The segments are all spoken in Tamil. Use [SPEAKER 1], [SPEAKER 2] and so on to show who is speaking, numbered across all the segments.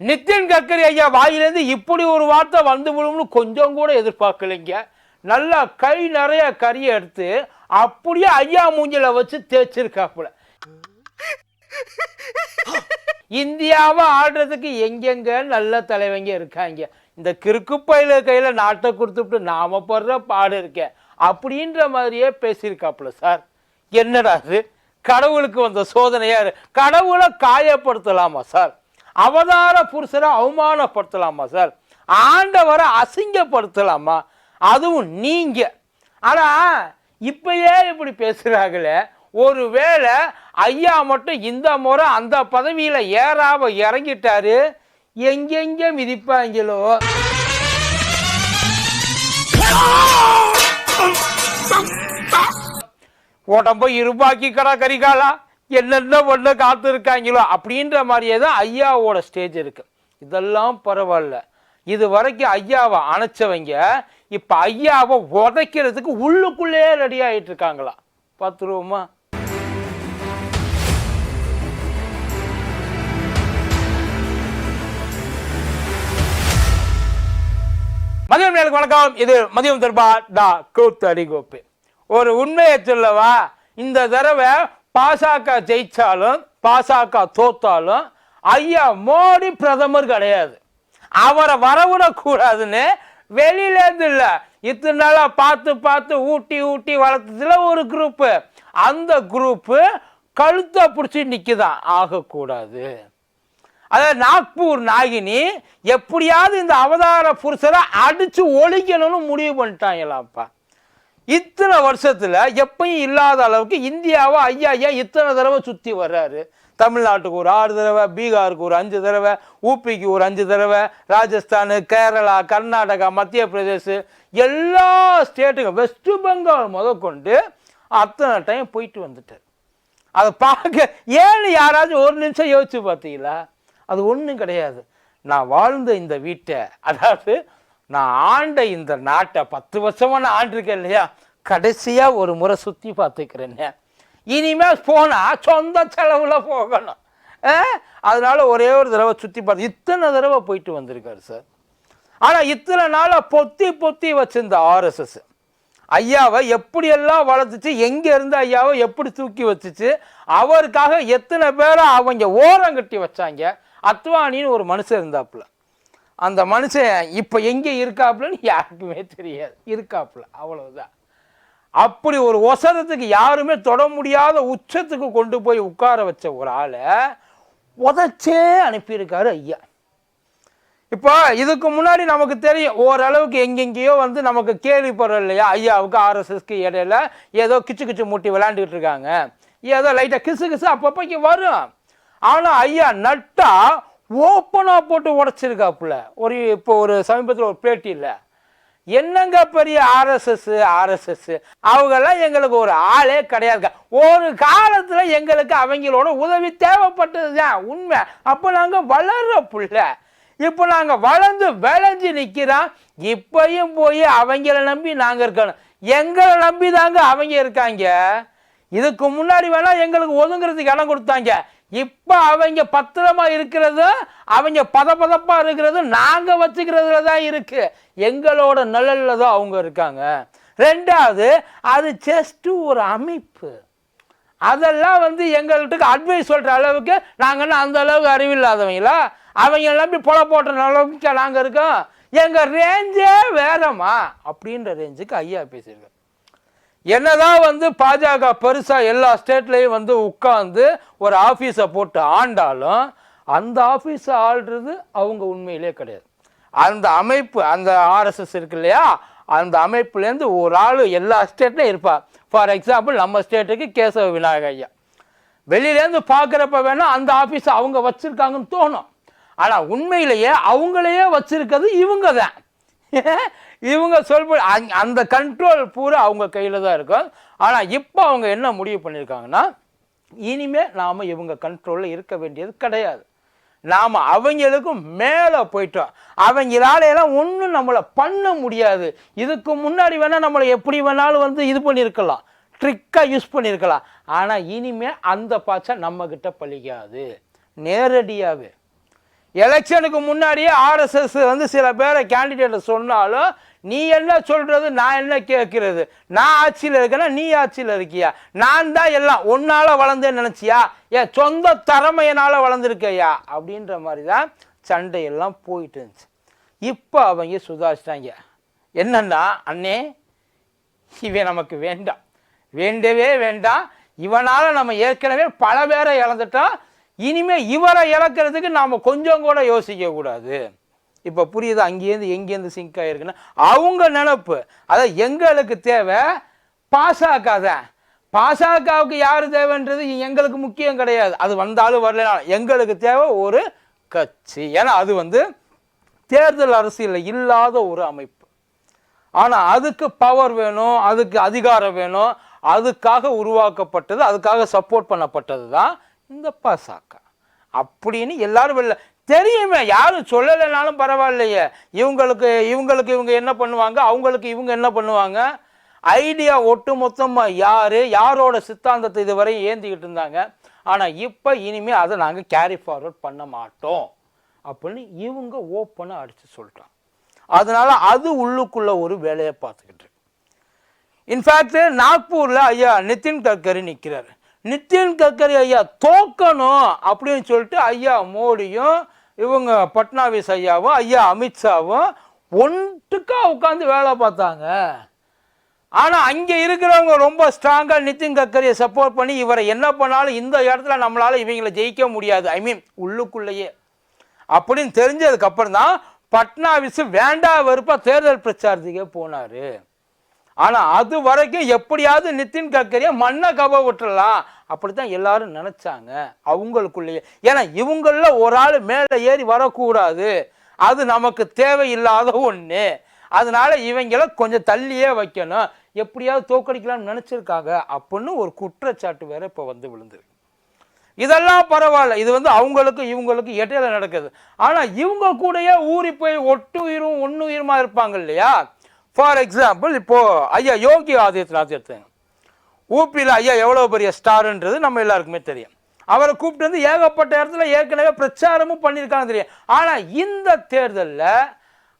[SPEAKER 1] நிதின் கட்கரி ஐயா வாயிலேருந்து இப்படி ஒரு வார்த்தை வந்து விடும்னு கொஞ்சம் கூட எதிர்பார்க்கலைங்க. நல்லா கை நிறைய கறியை எடுத்து அப்படியே ஐயா மூஞ்சில வச்சு தேய்ச்சிருக்காப்புல. இந்தியாவை ஆடுறதுக்கு எங்கெங்க நல்ல தலைவங்க இருக்காங்க. இந்த கிறுக்குப்பையில கையில நாட்டை கொடுத்துட்டு நாம படுற பாடு இருக்கேன் அப்படின்ற மாதிரியே பேசியிருக்காப்புல சார். என்னடா இது? கடவுளுக்கு வந்த சோதனையா கடவுளை காயப்படுத்தலாமா சார்? அவதார புருஷரை அவமானப்படுத்தலாமா சார்? ஆண்டவரை அசிங்கப்படுத்தலாமா? அதுவும் நீங்க. ஆனா இப்பயே இப்படி பேசுறாங்களே ஒருவேளை ஐயா மட்டும் இந்த முறை அந்த பதவியில ஏறாம இறங்கிட்டாரு எங்கெங்க மிதிப்பாங்களோ? உடம்ப இருபாக்கி கடா கரிகாலா என்னென்ன ஒன்று காத்து இருக்காங்களோ அப்படின்ற மாதிரியே தான் ஐயாவோட ஸ்டேஜ் இருக்குது இதெல்லாம் பரவாயில்ல. இது வரைக்கும் ஐயாவை அணைச்சவங்க இப்போ ஐயாவை உதைக்கிறதுக்கு உள்ளுக்குள்ளே ரெடி ஆகிட்டு இருக்காங்களா? பார்த்துருவோமா? மதியம் நேருக்கு வணக்கம். இது மதியம் தர்பா டா கூத்தடி கோப்பு ஒரு உண்மையை சொல்லவா? இந்த தடவை பாசக ஜெயிச்சாலும் பாசக தோத்தாலும் ஐயா மோடி பிரதமர் கிடையாது. அவரை வரவிடக்கூடாதுன்னு வெளியிலேருந்து இல்லை. இத்தனை நாளாக பார்த்து பார்த்து ஊட்டி ஊட்டி வளர்த்ததுல ஒரு குரூப்பு அந்த குரூப்பு கழுத்தை பிடிச்சி நிற்குதான் ஆகக்கூடாது. அதாவது நாக்பூர் நாகினி எப்படியாவது இந்த அவதார புருஷரை அடிச்சு ஒழிக்கணும்னு முடிவு பண்ணிட்டாங்களாம்ப்பா. இத்தனை வருஷத்தில் எப்பயும் இல்லாத அளவுக்கு இந்தியாவை ஐயா ஐயா இத்தனை தடவை சுற்றி வர்றாரு. தமிழ்நாட்டுக்கு ஒரு ஆறு தடவை பீகாருக்கு ஒரு அஞ்சு தடவை ஊபிக்கு ஒரு அஞ்சு தடவை ராஜஸ்தான் கேரளா கர்நாடகா மத்திய பிரதேஷ் எல்லா ஸ்டேட்டுக்கும் வெஸ்ட் பெங்கால் முதற்கொண்டு அத்தனை டைம் போயிட்டு வந்துட்டார். அதை பார்க்க ஏன்னு யாராச்சும் ஒரு நிமிஷம் யோசிச்சு பார்த்தீங்களா? அது ஒன்றும் கிடையாது. நான் வாழ்ந்த இந்த வீட்டை அதாவது நான் ஆண்ட இந்த நாட்டை பத்து வருஷமாக நான் ஆண்டிருக்கேன் இல்லையா? கடைசியாக ஒரு முறை சுற்றி பார்த்துக்கிறேன்னு இனிமேல் போனால் சொந்த செலவில் போகணும். அதனால் ஒரே ஒரு தடவை சுற்றி பார்த்து இத்தனை தடவை போயிட்டு வந்திருக்காரு சார். ஆனால் இத்தனை நாளாக பொத்தி பொத்தி வச்சிருந்த ஆர்எஸ்எஸ் ஐயாவை எப்படியெல்லாம் வளர்த்துச்சு எங்கேருந்து ஐயாவை எப்படி தூக்கி வச்சுச்சு அவருக்காக எத்தனை பேரை அவங்க ஓரம் கட்டி வச்சாங்க அத்வானின்னு ஒரு மனுஷன் இருந்தாப்புல. அந்த மனுஷன் இப்போ எங்கே இருக்காப்புலன்னு யாருக்குமே தெரியாது. இருக்காப்புல அவ்வளவுதான். அப்படி ஒரு ஒசரத்துக்கு யாருமே தொட முடியாத உச்சத்துக்கு கொண்டு போய் உட்கார வச்ச ஒரு ஆளை உதச்சே அனுப்பியிருக்காரு ஐயா. இப்போ இதுக்கு முன்னாடி நமக்கு தெரியும் ஓரளவுக்கு எங்கெங்கேயோ வந்து நமக்கு கேள்விப்படுறோம் இல்லையா? ஐயாவுக்கு ஆர்எஸ்எஸ்க்கு இடையில ஏதோ கிச்சு கிச்சு மூட்டி விளையாண்டுக்கிட்டு இருக்காங்க. ஏதோ லைட்டாக கிசு கிசு அப்பப்போக்கு வரும். ஆனால் ஐயா நட்டா ஓப்பனாக போட்டு உடச்சிருக்காப்புல. ஒரு இப்போ ஒரு சமீபத்தில் ஒரு பேட்டி இல்லை. என்னங்க பெரிய ஆர்எஸ்எஸ் ஆர்எஸ்எஸ் அவங்கெல்லாம் எங்களுக்கு ஒரு ஆளே கிடையாது ஒரு காலத்தில் எங்களுக்கு அவங்களோட உதவி தேவைப்பட்டது தான் உண்மை. அப்போ நாங்கள் வளர்ற புள்ள. இப்போ நாங்கள் வளர்ந்து விளைஞ்சு நிற்கிறோம் இப்பையும் போய் அவங்கள நம்பி நாங்கள் இருக்கணும். எங்களை நம்பி தாங்க அவங்க இருக்காங்க. இதுக்கு முன்னாடி வேணால் எங்களுக்கு ஒதுங்கிறதுக்கு இடம் கொடுத்தாங்க. இப்போ அவங்க பத்திரமா இருக்கிறது அவங்க பதபதப்பாக இருக்கிறது நாங்கள் வச்சுக்கிறதுல தான் இருக்கு. எங்களோட நிழலில் தான் அவங்க இருக்காங்க. ரெண்டாவது அது ஜஸ்ட் ஒரு அமைப்பு. அதெல்லாம் வந்து எங்கள்கிட்ட அட்வைஸ் சொல்கிற அளவுக்கு நாங்கள் அந்த அளவுக்கு அறிவில்லாதவங்களா? அவங்க நம்பி புல போட்ட அளவுக்கு நாங்கள் இருக்கோம். எங்கள் ரேஞ்சே வேறம்மா. அப்படின்ற ரேஞ்சுக்கு ஐயா பேசியிருக்கேன் என்னதான் வந்து பாஜக பெருசாக எல்லா ஸ்டேட்லேயும் வந்து உட்காந்து ஒரு ஆஃபீஸை போட்டு ஆண்டாலும் அந்த ஆஃபீஸை ஆள்றது அவங்க உண்மையிலே கிடையாது. அந்த அமைப்பு அந்த ஆர்எஸ்எஸ் இருக்கு இல்லையா? அந்த அமைப்புலேருந்து ஒரு ஆள் எல்லா ஸ்டேட்லையும் இருப்பார் ஃபார் எக்ஸாம்பிள் நம்ம ஸ்டேட்டுக்கு கேசவ விநாயக ஐயா. வெளியிலேருந்து பார்க்குறப்ப வேணால் அந்த ஆஃபீஸை அவங்க வச்சுருக்காங்கன்னு தோணும். ஆனால் உண்மையிலேயே அவங்களையே வச்சுருக்கிறது இவங்க தான் இவங்க சொல் அந்த- அந்த கண்ட்ரோல் பூரா அவங்க கையில் தான் இருக்கும். ஆனால் இப்போ அவங்க என்ன முடிவு பண்ணியிருக்காங்கன்னா இனிமே நாம் இவங்க கண்ட்ரோலில் இருக்க வேண்டியது கிடையாது. நாம் அவங்களுக்கும் மேலே போயிட்டோம். அவங்களால எல்லாம் ஒன்றும் நம்மளை பண்ண முடியாது. இதுக்கு முன்னாடி வேணால் நம்மளை எப்படி வேணாலும் வந்து இது பண்ணியிருக்கலாம். ட்ரிக்காக யூஸ் பண்ணியிருக்கலாம். ஆனால் இனிமேல் அந்த பாச்சை நம்மக்கிட்ட பழிக்காது. நேரடியாகவே எலெக்ஷனுக்கு முன்னாடியே ஆர்எஸ்எஸ் வந்து சில பேரை கேண்டிடேட்டை சொன்னாலும் நீ என்ன சொல்றது நான் என்ன கேட்கறது? நான் ஆட்சியில் இருக்கேன்னா நீ ஆட்சியில் இருக்கியா? நான் தான் எல்லாம் உன்னால் வளர்ந்தேன்னு நினச்சியா? என் சொந்த திறமையினால் வளர்ந்துருக்கையா? அப்படின்ற மாதிரி தான் சண்டையெல்லாம் போயிட்டு இருந்துச்சு. இப்போ அவங்க சுதாரிச்சிட்டாங்க. என்னன்னா அண்ணே இவன் நமக்கு வேண்டாம். வேண்டவே வேண்டாம். இவனால் நம்ம ஏற்கனவே பல பேரை இழந்துட்டோம் இனிமேல் இவரை இழக்கிறதுக்கு நாம் கொஞ்சம் கூட யோசிக்க கூடாது. இப்போ புரியுது? அங்கேருந்து எங்கேருந்து சிங்க் ஆயிருக்குன்னு? அவங்க நினப்பு. அதான் எங்களுக்கு தேவை பாசாக்கா தான். பாசாக்காவுக்கு யார் தேவைன்றது எங்களுக்கு முக்கியம் கிடையாது. அது வந்தாலும் வரலனாலும் எங்களுக்கு தேவை ஒரு கட்சி. ஏன்னா அது வந்து தேர்தல் அரசியலில் இல்லாத ஒரு அமைப்பு. ஆனால் அதுக்கு பவர் வேணும் அதுக்கு அதிகாரம் வேணும் அதுக்காக உருவாக்கப்பட்டது அதுக்காக சப்போர்ட் பண்ணப்பட்டது தான் இந்த பாசாக்கா அப்படின்னு எல்லாரும் வெளில தெரியுமே யாரும் சொல்லலைனாலும் பரவாயில்லையே. இவங்களுக்கு இவங்களுக்கு இவங்க என்ன பண்ணுவாங்க? அவங்களுக்கு இவங்க என்ன பண்ணுவாங்க? ஐடியா ஒட்டு மொத்தமாக யார் யாரோட சித்தாந்தத்தை இதுவரை ஏந்திக்கிட்டு இருந்தாங்க? ஆனால் இப்போ இனிமேல் அதை நாங்கள் கேரி ஃபார்வர்ட் பண்ண மாட்டோம். அப்படின்னு இவங்க ஓப்பனாக அடித்து சொல்லிட்டாங்க. அதனால் அது உள்ளுக்குள்ளே ஒரு வேலையை பார்த்துக்கிட்டு இருக்கு. இன்ஃபேக்ட் நாக்பூரில் ஐயா நிதின் கட்கரி நிற்கிறார் நிதின் கட்கரி ஐயா தோக்கணும் அப்படின்னு சொல்லிட்டு ஐயா மோடியும் இவங்க பட்னாவிஸ் ஐயாவும் ஐயா அமித்ஷாவும் ஒன்றுக்கா உட்காந்து வேலை பார்த்தாங்க. ஆனால் அங்கே இருக்கிறவங்க ரொம்ப ஸ்ட்ராங்காக நிதின் கட்கரியை சப்போர்ட் பண்ணி இவரை என்ன பண்ணாலும் இந்த இடத்துல நம்மளால் இவங்களை ஜெயிக்க முடியாது. ஐ மீன் உள்ளுக்குள்ளேயே. அப்படின்னு தெரிஞ்சதுக்கப்புறம் தான் பட்னாவிஸ் வேண்டா வெறுப்பாக தேர்தல் பிரச்சாரத்துக்கே போனார். ஆனால் அது வரைக்கும் எப்படியாவது நிதின் கட்கரியை மண்ணை கவ விட்டுறலாம். அப்படித்தான் எல்லாரும் நினச்சாங்க. அவங்களுக்குள்ளேயே. ஏன்னா இவங்களில் ஒரு ஆள் மேலே ஏறி வரக்கூடாது. அது நமக்கு தேவையில்லாத ஒன்று அதனால இவங்கள கொஞ்சம் தள்ளியே வைக்கணும். எப்படியாவது தோக்கடிக்கலாம்னு நினச்சிருக்காங்க. அப்படின்னு ஒரு குற்றச்சாட்டு வேற இப்போ வந்து விழுந்துருக்கு. இதெல்லாம் பரவாயில்ல. இது வந்து அவங்களுக்கு இவங்களுக்கு இடையில நடக்குது. ஆனால் இவங்க கூடயே ஊறி போய் ஒட்டுயிரும் ஒன்னுயிரமா இருப்பாங்க இல்லையா? ஃபார் எக்ஸாம்பிள் இப்போ ஐயா யோகி ஆதித்யநாத் எடுத்தேன் ஊபியில் ஐயா எவ்வளோ பெரிய ஸ்டாருன்றது நம்ம எல்லாருக்குமே தெரியும். அவரை கூப்பிட்டு வந்து ஏகப்பட்ட இடத்துல ஏற்கனவே பிரச்சாரமும் பண்ணியிருக்காங்க தெரியும். ஆனால் இந்த தேர்தலில்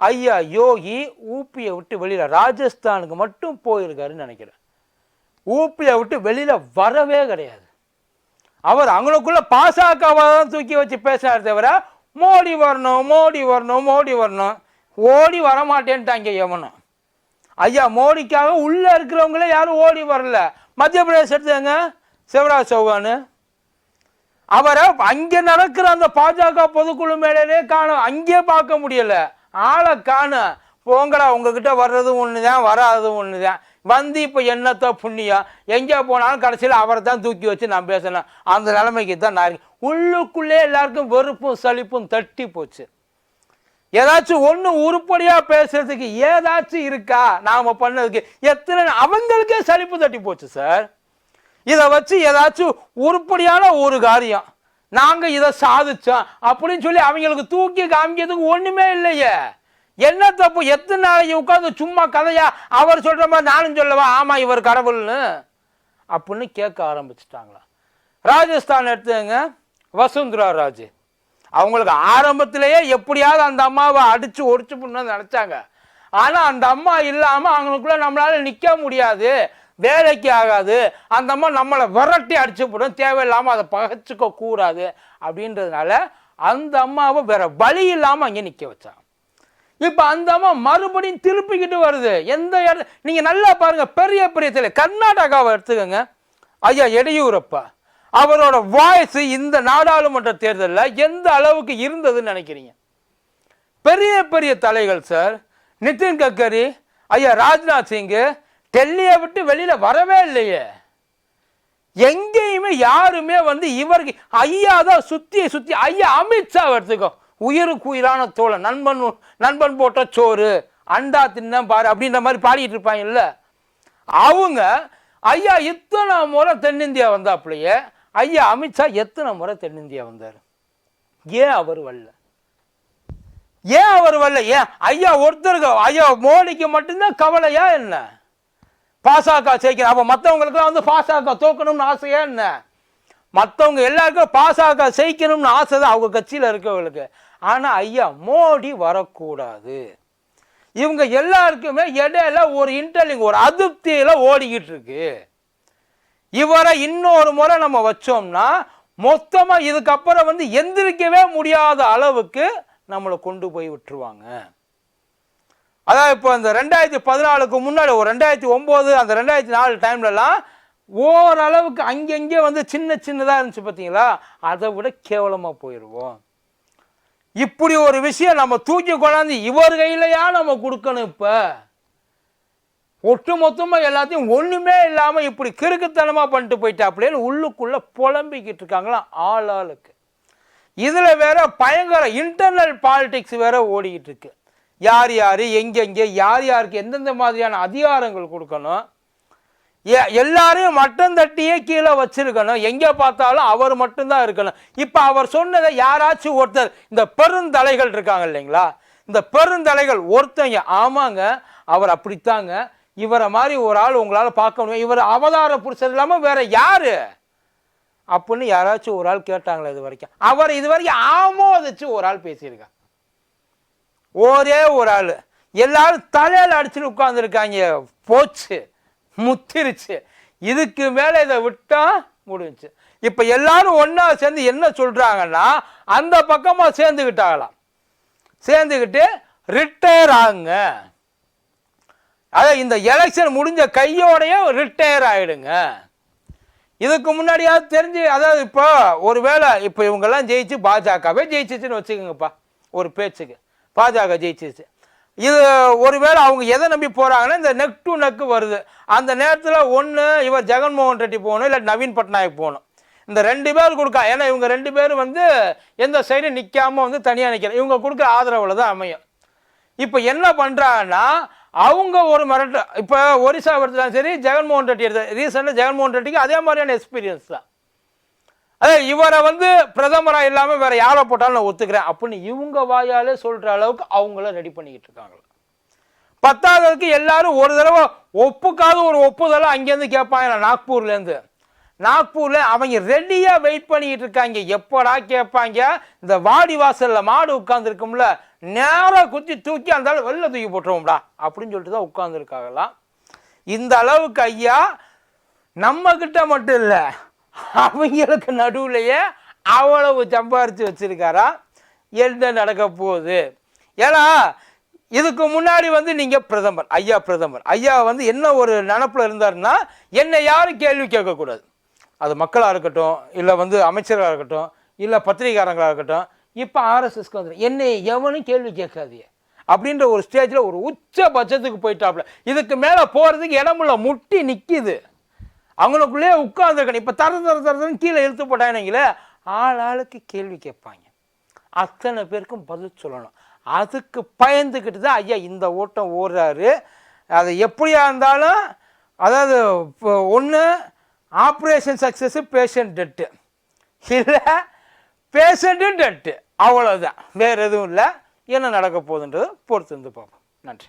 [SPEAKER 1] ஐயா யோகி ஊப்பியை விட்டு வெளியில் ராஜஸ்தானுக்கு மட்டும் போயிருக்காருன்னு நினைக்கிறேன். ஊப்பியை விட்டு வெளியில் வரவே கிடையாது. அவர் அவங்களுக்குள்ள பாசகவை தான் தூக்கி வச்சு பேசினார் தவிர மோடி வரணும் மோடி வரணும் மோடி வரணும். ஓடி வரமாட்டேன்ட்டாங்க எவனும் ஐயா மோடிக்காக உள்ளே இருக்கிறவங்களே யாரும் ஓடி வரல. மத்திய பிரதேச எடுத்துங்க சிவராஜ் சௌகானு. அவரை அங்கே நடக்கிற அந்த பாஜக பொதுக்குழு மேலே காணும் அங்கேயே பார்க்க முடியல. ஆளை காண. போங்கடா உங்ககிட்ட வர்றதும் ஒன்று தான் வராததும் ஒன்று தான் வந்து இப்போ என்னத்த புண்ணியம்? எங்கே போனாலும் கடைசியில் அவரை தான் தூக்கி வச்சு நான் பேசணும். அந்த நிலைமைக்கு தான் நான் உள்ளுக்குள்ளே எல்லாருக்கும் வெறுப்பும் சலிப்பும் தட்டி போச்சு. ஏதாச்சும் ஒன்று உருப்படியாக பேசுறதுக்கு ஏதாச்சும் இருக்கா? நாம் பண்ணதுக்கு எத்தனை அவங்களுக்கே சலிப்பு தட்டி போச்சு சார் இதை வச்சு ஏதாச்சும் உருப்படியான ஒரு காரியம். நாங்கள் இதை சாதிச்சோம் அப்படின்னு சொல்லி அவங்களுக்கு தூக்கி காமிக்கிறதுக்கு ஒன்றுமே இல்லையே. என்ன தப்பு? எத்தனை நாளைக்கு உட்காந்து சும்மா கதையா அவர் சொல்கிற மாதிரி நானும் சொல்லவா? ஆமாம் இவர் கடவுள்னு. அப்படின்னு கேட்க ஆரம்பிச்சிட்டாங்களா? ராஜஸ்தான் எடுத்துங்க வசுந்தரா ராஜே. அவங்களுக்கு ஆரம்பத்திலேயே எப்படியாவது அந்த அம்மாவை அடித்து ஒடிச்சு பண்ணணும்னு நினச்சாங்க. ஆனால் அந்த அம்மா இல்லாமல் அவங்களுக்குள்ள நம்மளால நிற்க முடியாது வேலைக்கு ஆகாது அந்த அம்மா நம்மளை விரட்டி அடிச்சு போடும் தேவையில்லாமல் அதை பகைச்சிக்க கூடாது அப்படின்றதுனால அந்த அம்மாவை வேற வழி இல்லாமல் அங்கே நிற்க வச்சான் இப்போ அந்த அம்மா மறுபடியும் திருப்பிக்கிட்டு வருது. எந்த இடம் நீங்கள் நல்லா பாருங்க பெரிய பெரிய தலை கர்நாடகாவை எடுத்துக்கோங்க. ஐயா எடியூரப்பா. அவரோட வாய்ஸ் இந்த நாடாளுமன்ற தேர்தலில் எந்த அளவுக்கு இருந்ததுன்னு நினைக்கிறீங்க? பெரிய பெரிய தலைகள் சார் நிதின் கட்கரி ஐயா ராஜ்நாத் சிங்கு டெல்லியை விட்டு வெளியில் வரவே இல்லையே. எங்கேயுமே யாருமே வந்து இவருக்கு ஐயா தான் சுற்றி சுற்றி ஐயா அமித்ஷா எடுத்துக்கோ. உயிருக்கு உயிரான தோழன் நண்பன் நண்பன் போட்ட சோறு அண்டா தின்ன பாரு அப்படின்ற மாதிரி பாடிட்டு இருப்பாங்கல்ல. அவங்க ஐயா இத்தனை முறை தென்னிந்தியா வந்தாப்புலையே ஐயா அமித்ஷா எத்தனை முறை தென்னிந்தியா வந்தார்? ஏன் அவர் வரல? ஏன் அவர் வரல? ஏன்? ஐயா ஒருத்தருக்கு ஐயா மோடிக்கு மட்டும்தான் கவலையா என்ன? பாசக ஜெயிக்கணும் அப்போ மற்றவங்களுக்குலாம் வந்து பாசக தோக்கணும்னு ஆசையா என்ன? மற்றவங்க எல்லாருக்கும் பாசக ஜெயிக்கணும்னு ஆசை தான் அவங்க கட்சியில் இருக்கவங்களுக்கு. ஆனால் ஐயா மோடி வரக்கூடாது. இவங்க எல்லாருக்குமே இடையில ஒரு இன்டர்லிங் ஒரு அதிருப்தியில் ஓடிக்கிட்டு இருக்கு. இவரை இன்னொரு முறை நம்ம வச்சோம்னா மொத்தமாக இதுக்கப்புறம் வந்து எந்திரிக்கவே முடியாத அளவுக்கு நம்மளை கொண்டு போய் விட்டுருவாங்க. அதாவது இப்போ இந்த ரெண்டாயிரத்தி பதினாலுக்கு முன்னாடி ஒரு ரெண்டாயிரத்தி ஒம்பது அந்த ரெண்டாயிரத்தி நாலு டைம்லலாம் ஓரளவுக்கு அங்கங்கே வந்து சின்ன சின்னதாக இருந்துச்சு பார்த்தீங்களா? அதை விட கேவலமாக போயிடுவோம். இப்படி ஒரு விஷயம் நம்ம தூக்கி கொண்டாந்து இவர் கையிலையா நம்ம கொடுக்கணும் இப்போ? ஒட்டு மொத்தமாக எல்லாத்தையும் ஒன்றுமே இல்லாமல் இப்படி கிறுக்குத்தனமாக பண்ணிட்டு போயிட்டாப்லேன்னு உள்ளுக்குள்ளே புலம்பிக்கிட்டு இருக்காங்களாம் ஆள் ஆளுக்கு. இதில் வேற பயங்கர இன்டர்னல் பாலிடிக்ஸ் வேற ஓடிக்கிட்டு இருக்கு. யார் யார் எங்கெங்கே யார் யாருக்கு எந்தெந்த மாதிரியான அதிகாரங்கள் கொடுக்கணும். எ- எல்லாரையும் மட்டம் தட்டியே கீழே வச்சிருக்கணும். எங்கே பார்த்தாலும் அவர் மட்டும்தான் இருக்கணும். இப்போ அவர் சொன்னதை யாராச்சும் ஒருத்தர் இந்த பெருந்தலைகள் இருக்காங்க இல்லைங்களா? இந்த பெருந்தலைகள் ஒருத்தங்க ஆமாங்க அவர் அப்படித்தாங்க. இவரை மாதிரி ஒரு ஆள் உங்களால் பார்க்க முடியும். இவர் அவதார புருஷர் இல்லாமல் வேற யார்? அப்படின்னு யாராச்சும் ஒரு ஆள் கேட்டாங்களா இது வரைக்கும்? அவர் இது வரைக்கும் ஆமோதிச்சு ஒரு ஆள் பேசியிருக்கா ஒரே ஒரு ஆள். எல்லாரும் தலையில் அடிச்சுட்டு உட்காந்துருக்காங்க போச்சு முத்திருச்சு. இதுக்கு மேலே இதை விட்டா முடிஞ்சு இப்போ எல்லாரும் ஒன்றா சேர்ந்து என்ன சொல்கிறாங்கன்னா அந்த பக்கமாக சேர்ந்துக்கிட்டாங்களாம் சேர்ந்துக்கிட்டு ரிட்டையர் ஆகுங்க. அதான் இந்த எலெக்ஷன் முடிஞ்ச கையோடையே ரிட்டையர் ஆகிடுங்க இதுக்கு முன்னாடியாவது தெரிஞ்சு அதாவது இப்போ ஒரு வேளை இப்போ இவங்கெல்லாம் ஜெயிச்சு பாஜகவே ஜெயிச்சிச்சுன்னு வச்சுக்கோங்கப்பா ஒரு பேச்சுக்கு. பாஜக ஜெயிச்சிச்சு. இது ஒருவேளை அவங்க எதை நம்பி போகிறாங்கன்னா இந்த நெக் டு நெக்கு வருது. அந்த நேரத்தில் ஒன்று இவர் ஜெகன்மோகன் ரெட்டி போகணும் இல்லை நவீன் பட்நாயக் போகணும். இந்த ரெண்டு பேர் கொடுக்கா ஏன்னா இவங்க ரெண்டு பேரும் வந்து எந்த சைடும் நிற்காமல் வந்து தனியாக நிற்கிறேன் இவங்க கொடுக்குற ஆதரவில் தான் அமையும். இப்போ என்ன பண்ணுறாங்கன்னா அவங்க ஒரு மிரட்டு இப்போ ஒரிசா எடுத்தாலும் சரி ஜெகன்மோகன் ரெட்டி எடுத்த ரீசெண்டாக ஜெகன்மோகன் ரெட்டிக்கு அதே மாதிரியான எக்ஸ்பீரியன்ஸ் தான். அதே இவரை வந்து பிரதமராக இல்லாமல் வேறு யாரை போட்டாலும் நான் ஒத்துக்கிறேன் அப்படின்னு இவங்க வாயாலே சொல்கிற அளவுக்கு அவங்கள ரெடி பண்ணிக்கிட்டு இருக்காங்க. பத்தாவதுக்கு எல்லாரும் ஒரு தடவை ஒப்புக்காத ஒரு ஒப்புதலை அங்கேருந்து கேட்பாங்க நாக்பூர்லேருந்து நாக்பூரில் அவங்க ரெடியாக வெயிட் பண்ணிக்கிட்டு இருக்காங்க. எப்படா கேட்பாங்க? இந்த வாடி வாசலில் மாடு உட்காந்துருக்கும்ல நேராக குத்தி தூக்கி அந்த வெளில தூக்கி போட்டுருவோம்டா அப்படின்னு சொல்லிட்டு தான் உட்காந்துருக்காங்களாம் இந்த அளவுக்கு ஐயா நம்மக்கிட்ட மட்டும் இல்லை அவங்களுக்கு நடுவுலையே அவ்வளவு சம்பாரித்து வச்சுருக்காரா? என்ன நடக்க போகுது? ஏன்னா இதுக்கு முன்னாடி வந்து நீங்கள் பிரதமர் ஐயா பிரதமர். ஐயா வந்து என்ன ஒரு நினப்பில் இருந்தாருன்னா என்னை யாரும் கேள்வி கேட்கக்கூடாது. அது மக்களாக இருக்கட்டும் இல்லை வந்து அமைச்சராக இருக்கட்டும் இல்லை பத்திரிகாரங்களாக இருக்கட்டும் இப்போ ஆர்எஸ்எஸ்க்கு வந்து என்னை எவனும் கேள்வி கேட்காதியே அப்படின்ற ஒரு ஸ்டேஜில் ஒரு உச்ச பட்சத்துக்கு போயிட்டாப்புல. இதுக்கு மேலே போகிறதுக்கு இடமுள்ள முட்டி நிற்கிது அவங்களுக்குள்ளேயே உட்காந்துருக்கணும் இப்போ தர தர தரதுன்னு கீழே இழுத்து போட்டாங்கன்னீங்களே ஆள் ஆளுக்கு கேள்வி கேட்பாங்க. அத்தனை பேருக்கும் பதில் சொல்லணும். அதுக்கு பயந்துக்கிட்டு தான் ஐயா இந்த ஓட்டம் ஓடுறாரு. அது எப்படியா இருந்தாலும் அதாவது இப்போ ஒன்று ஆப்ரேஷன் சக்ஸஸ் பேஷண்ட் டெட்டு இல்லை பேஷண்ட்டு டெட்டு அவ்வளோதான் வேறு எதுவும் இல்லை. என்ன நடக்க போகுதுன்றது பொறுத்து இருந்து பார்ப்போம். நன்றி.